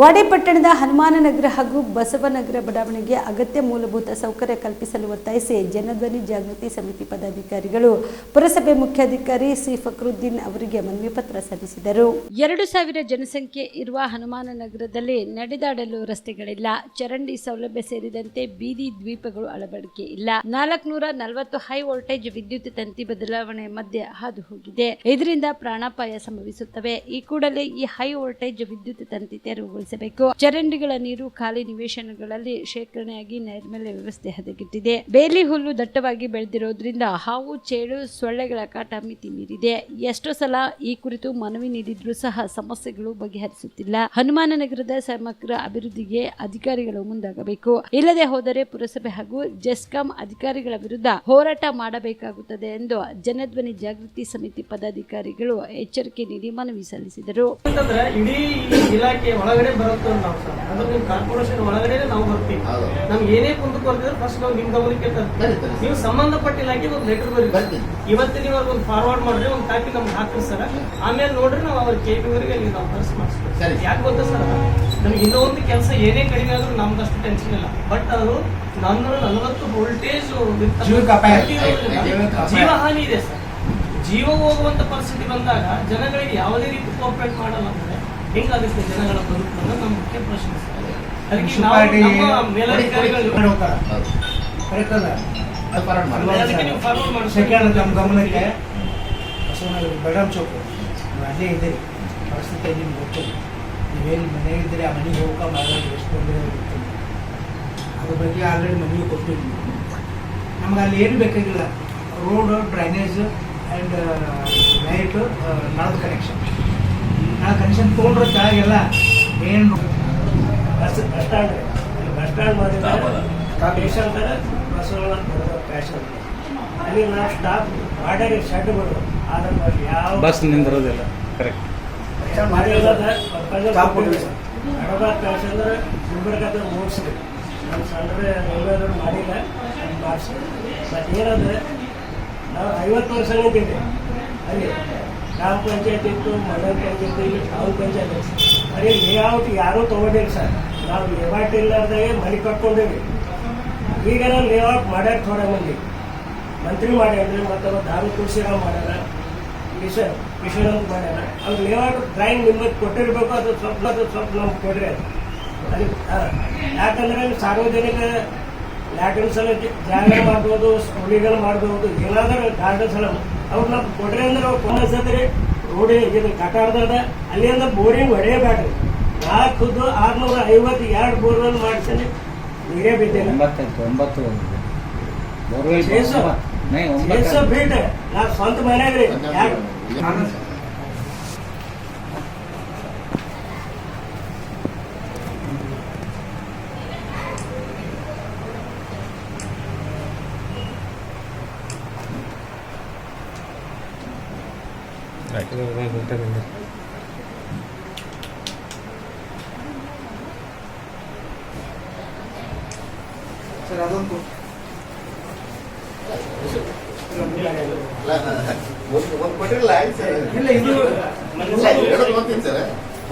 ವಾಡೆ ಪಟ್ಟಣದ ಹನುಮಾನನಗರ ಹಾಗೂ ಬಸವನಗರ ಬಡಾವಣೆಗೆ ಅಗತ್ಯ ಮೂಲಭೂತ ಸೌಕರ್ಯ ಕಲ್ಪಿಸಲು ಒತ್ತಾಯಿಸಿ ಜನಧ್ವನಿ ಜಾಗೃತಿ ಸಮಿತಿ ಪದಾಧಿಕಾರಿಗಳು, ಪುರಸಭೆ ಮುಖ್ಯಾಧಿಕಾರಿ ಸಿ. ಫಕ್ರುದ್ದೀನ್ ಅವರಿಗೆ ಮನವಿ ಪತ್ರ ಸಲ್ಲಿಸಿದರು. ಎರಡು ಸಾವಿರ ಜನಸಂಖ್ಯೆ ಇರುವ ಹನುಮಾನನಗರದಲ್ಲಿ ನಡೆದಾಡಲು ರಸ್ತೆಗಳಿಲ್ಲ. ಚರಂಡಿ ಸೌಲಭ್ಯ ಸೇರಿದಂತೆ ಬೀದಿ ದ್ವೀಪಗಳು ಅಳವಡಿಕೆ ಇಲ್ಲ. ನಾಲ್ಕುನೂರ ನಲವತ್ತು ಹೈ ವೋಲ್ಟೇಜ್ ವಿದ್ಯುತ್ ತಂತಿ ಬದಲಾವಣೆ ಮಧ್ಯೆ ಹಾದು ಹೋಗಿದೆ ಇದರಿಂದ ಪ್ರಾಣಾಪಾಯ ಸಂಭವಿಸುತ್ತವೆ. ಈ ಕೂಡಲೇ ಈ ಹೈ ವೋಲ್ಟೇಜ್ ವಿದ್ಯುತ್ ತಂತಿ ತೆರವುಗೊಳಿಸಬೇಕು ಚರಂಡಿಗಳ ನೀರು ಖಾಲಿ ನಿವೇಶನಗಳಲ್ಲಿ ಶೇಖರಣೆಯಾಗಿ ನೈರ್ಮಲ್ಯ ವ್ಯವಸ್ಥೆ ಹದಗೆಟ್ಟಿದೆ. ಬೇಲಿ ಹುಲ್ಲು ದಟ್ಟವಾಗಿ ಬೆಳೆದಿರೋದ್ರಿಂದ ಹಾವು, ಚೇಳು, ಸೊಳ್ಳೆಗಳ ಕಾಟ ಮಿತಿ ಮೀರಿದೆ. ಎಷ್ಟೋ ಸಲ ಈ ಕುರಿತು ಮನವಿ ನೀಡಿದ್ರೂ ಸಹ ಸಮಸ್ಯೆಗಳು ಬಗೆಹರಿಸುತ್ತಿಲ್ಲ. ಹನುಮಾನನಗರದ ಸಮಗ್ರ ಅಭಿವೃದ್ಧಿಗೆ ಅಧಿಕಾರಿಗಳು ಮುಂದಾಗಬೇಕು. ಇಲ್ಲದೆ ಹೋದರೆ ಪುರಸಭೆ ಹಾಗೂ ಜೆಸ್ಕಾಂ ಅಧಿಕಾರಿಗಳ ವಿರುದ್ಧ ಹೋರಾಟ ಮಾಡಬೇಕಾಗುತ್ತದೆ ಎಂದು ಜನಧ್ವನಿ ಜಾಗೃತಿ ಸಮಿತಿ ಪದಾಧಿಕಾರಿಗಳು ಎಚ್ಚರಿಕೆ ನೀಡಿ ಮನವಿ ಸಲ್ಲಿಸಿದರು. ಇಡೀ ಇಲಾಖೆ ಒಳಗಡೆ ಬರುತ್ತೆ ನಾವು ಸರ್. ಅಂದ್ರೆ ನಿಮ್ ಕಾರ್ಪೊರೇಷನ್ ಒಳಗಡೆ ನಾವು ಬರ್ತೀವಿ. ಹೌದು. ನಮ್ಗೆ ಏನೇ ಕುಂದು ಕೊಡ್ತಿದ್ರೆ ಫಸ್ಟ್ ನಾವು ನಿಮ್ ಗಮನಕ್ಕೆ ತರ್ತೀವಿ. ನೀವು ಸಂಬಂಧಪಟ್ಟ ಇಲಾಖೆ ಒಂದು ಲೆಟರ್ ಬರೀ ಬರ್ತೀವಿ ಇವತ್ತು ನೀವು ಒಂದು ಫಾರ್ವರ್ಡ್ ಮಾಡ್ರಿ ಒಂದು ಕಾಪಿ ನಮ್ಗೆ ಹಾಕ್ರಿ ಸರ್. ಆಮೇಲೆ ನೋಡ್ರಿ ನಾವು ಅವ್ರ ಕೆ ಪಿ ಅವರಿಗೆ ಅಲ್ಲಿ ನಾವು ಕರ್ಸ್ ಸರಿ. ಮಾಡಿಸ್ತೀವಿ ಯಾಕೆ ಗೊತ್ತಾ ಸರ್? ನಮ್ಗೆ ಇನ್ನೊಂದು ಒಂದು ಕೆಲಸ ಏನೇ ಕಡಿಮೆ ಆದ್ರೂ ನಮ್ದಷ್ಟು ಟೆನ್ಷನ್ ಇಲ್ಲ. ಬಟ್ ಅದು ನಾನ್ನೂರ ನಲವತ್ತು ವೋಲ್ಟೇಜ್. ಜೀವ ಹಾನಿ ಇದೆ ಸರ್. ಜೀವ ಹೋಗುವಂತ ಪರಿಸ್ಥಿತಿ ಬಂದಾಗ ಜನಗಳಿಗೆ ಯಾವುದೇ ರೀತಿ ಕೋಪರೇಟ್ ಮಾಡಲ್ಲ ಅಂದ್ರೆ ಹೆಂಗಾಗುತ್ತೆ ಜನಗಳ ಬದುಕು ಅನ್ನೋದು ನಮ್ಮ ಮುಖ್ಯ ಪ್ರಶ್ನೆ. ಸರ್ ಅದಕ್ಕೆ ನಾವು ಮುನ್ಸಿಪಾಲಿಟಿ ನಮ್ಮ ಮೇಲಧಿಕಾರಿಗಳು ಹೋಗ್ತಾರೆ ಹೌದು. ಕರೆಕ್ಟ್ ಅದ ಅದು ಫಾರ್ವರ್ಡ್ ಮಾಡಿ. ಅದಕ್ಕೆ ನೀವು ಫಾರ್ವರ್ಡ್ ಮಾಡಿ ಸೆಕೆಂಡ್ ನಮ್ಮ ಗಮನಕ್ಕೆ ಬಸವನಗರ ಬೆಳಗಾಂ ಚೌಕ್. ನೀವು ಅಲ್ಲೇ ಇದ್ದೀರಿ ಪರಿಸ್ಥಿತಿ ನಿಮ್ಗೆ ಗೊತ್ತಿಲ್ಲ ನೀವೇನು ಮನೆ ಇದ್ದೀರಿ ಆ ಮನೆಗೆ ಹೋಗಕ್ಕೆ ಮಾಡಿ ಎಷ್ಟು ತೊಂದರೆ ಅದ್ರ ಬಗ್ಗೆ ಆಲ್ರೆಡಿ ಮನೆಗೆ ಕೊಟ್ಟಿದ್ವಿ ನಮ್ಗೆ ಅಲ್ಲಿ ಏನು ಬೇಕಾಗಿಲ್ಲ. ರೋಡ್ ಡ್ರೈನೇಜ್ ಆ್ಯಂಡ್ ಲೈಟ್ ನಳದ ಕನೆಕ್ಷನ್ ನಳ ಕನೆಕ್ಷನ್ ತೊಗೊಂಡ್ರೆ ಕೆಳಗೆಲ್ಲ ಏನು bus bus stand bus stand ಮಾಡಿದ್ರೆ ಪೇಷಂಟ್ ಬಸ್ಸುಗಳ ಪ್ಯಾಷನ್ ಅಲ್ಲಿ ನಾವು ಸ್ಟಾಪ್ ಆರ್ಡರ್ ಶೆಡ್ ಬರೋದು ಆದ್ರೆ ಯಾವ ಬಸ್ ನಿಂದಿರೋದಿಲ್ಲ. ಕರೆಕ್ಟ್ ಮಾಡಿಲ್ಲ ಕೊಟ್ಟಿಲ್ಲ ಸರ್. ಹಡಬಾರ್ ಪ್ಯಾಸೆಂಜರ್ ಗುಲ್ಬರ್ಗದ ಮೂಡಿಸಿದೆ ನಮ್ಮ ಸಣ್ಣ ಅದ್ರ ಮಾಡಿಲ್ಲ. ಮಾಡಿಸಿ ಬಟ್ ಏನಂದ್ರೆ ನಾವು ಐವತ್ತು ವರ್ಷ ನಿಂತಿದ್ದೆ ಅಲ್ಲಿ. ಗ್ರಾಮ ಪಂಚಾಯತ್ ಇತ್ತು, ಮಂಡಲ ಪಂಚಾಯತ್ ಇಲ್ಲಿ ತಾಲೂಕು ಪಂಚಾಯತ್ ಇತ್ತು. ಅದೇ ಲೇಔಟ್ ಯಾರೂ ತೊಗೊಂಡಿಲ್ಲ ಸರ್. ನಾವು ಲೇಔಟ್ ಇಲ್ಲಾರ್ದಾಗೆ ಮನೆ ಕಟ್ಕೊಂಡೇವಿ. ಈಗ ನಾವು ಲೇಔಟ್ ಮಾಡ್ಯಾರ ಥೋಡೆ ಮಂದಿ ಮಂತ್ರಿ ಮಾಡ್ಯಾರ್ರಿ ಮತ್ತು ದಾರು ತುಳಸಿರಾಮ್ ಮಾಡ್ಯಾರ. ಕಿಶನ್ ಕಿಶನ್ ಮಾಡ್ಯಾರ. ಅವ್ರು ಲೇಔಟ್ ಡ್ರಾಯಿಂಗ್ ನಿಮ್ಮದು ಕೊಟ್ಟಿರಬೇಕು, ಅದು ಸ್ವಲ್ಪ ಅದು ಸ್ವಲ್ಪ ನಮ್ಗೆ ಕೊಡ್ರಿ ಅದು. ಅದಕ್ಕೆ ಯಾಕಂದರೆ ಸಾರ್ವಜನಿಕ ಲ್ಯಾಟ್ರಿನ್ಸ್ ಎಲ್ಲ ಜ- ಜಾಗ ಮಾಡ್ಬೋದು ಸ್ಕೂಲಿಗೆಲ್ಲ ಮಾಡ್ಬೋದು, ಏನಾದರೂ ಗಾರ್ಡನ್ಸ್ ಎಲ್ಲ ಅವ್ರು ನಾವು ಕೊಡ್ರಿ ಅಂದ್ರೆ ಅವ್ರು ಫೋನ್ ಹಚ್ಚತ್ರಿ ರೋಡಿ ಇದು ಅಲ್ಲಿ ಅಲ್ಲಿಂದ ಬೋರಿಂಗ್ ಹೊಡೆಯಬೇಡ್ರಿ. ನಾ ಖುದ್ದು ಆರ್ನೂರ ಐವತ್ತು ಎರಡು ಬೋರ್ವೆಲ್ ಮಾಡಿಸಿ ನೀರೇ ಬಿದ್ದಿಲ್ಲ. ಒಂಬತ್ತು ಬೋರ್ವೆಲ್. ನೈ ಸ್ವಂತ ಮನೆಯಾಗ್ರಿ ಯಾಕೆ ನಾನು ಸರ್ ಅದೊಂದು ಅಲ್ಲ, ಒಂದು ಒಂದು ಕೊಟ್ಟಿರಲ್ಲ ಆಯ್ತು ಸರ್ ಇಲ್ಲ ಇದು ಇಲ್ಲ, ಎರಡು ಬರ್ತೀನಿ ಸರ್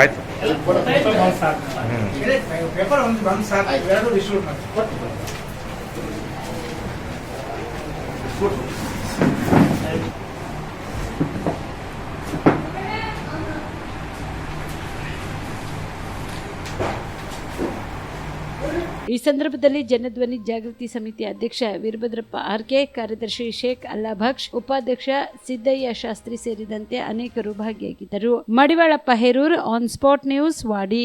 ಆಯ್ತು ಅಲ್ಲಿ ಕೊಡು. ಪೇಪರ್ ಒಂದು ಬಂದು ಸಾಕು ಆಯ್ತು. ಎರಡು ಡಿಸ್ಟ್ರಿಬ್ಯೂಟ್ ಮಾಡಿ ಈ ಸಂದರ್ಭದಲ್ಲಿ ಜನಧ್ವನಿ ಜಾಗೃತಿ ಸಮಿತಿ ಅಧ್ಯಕ್ಷ ವೀರಭದ್ರಪ್ಪ, ಆರ್ಕೆ ಕಾರ್ಯದರ್ಶಿ ಶೇಖ್ ಅಲ್ಲಾಭಕ್ಷ್ ಉಪಾಧ್ಯಕ್ಷ ಸಿದ್ದಯ್ಯ ಶಾಸ್ತ್ರಿ ಸೇರಿದಂತೆ ಅನೇಕರು ಭಾಗಿಯಾಗಿದ್ದರು. Madivalappa Herur on spot news, Wadi.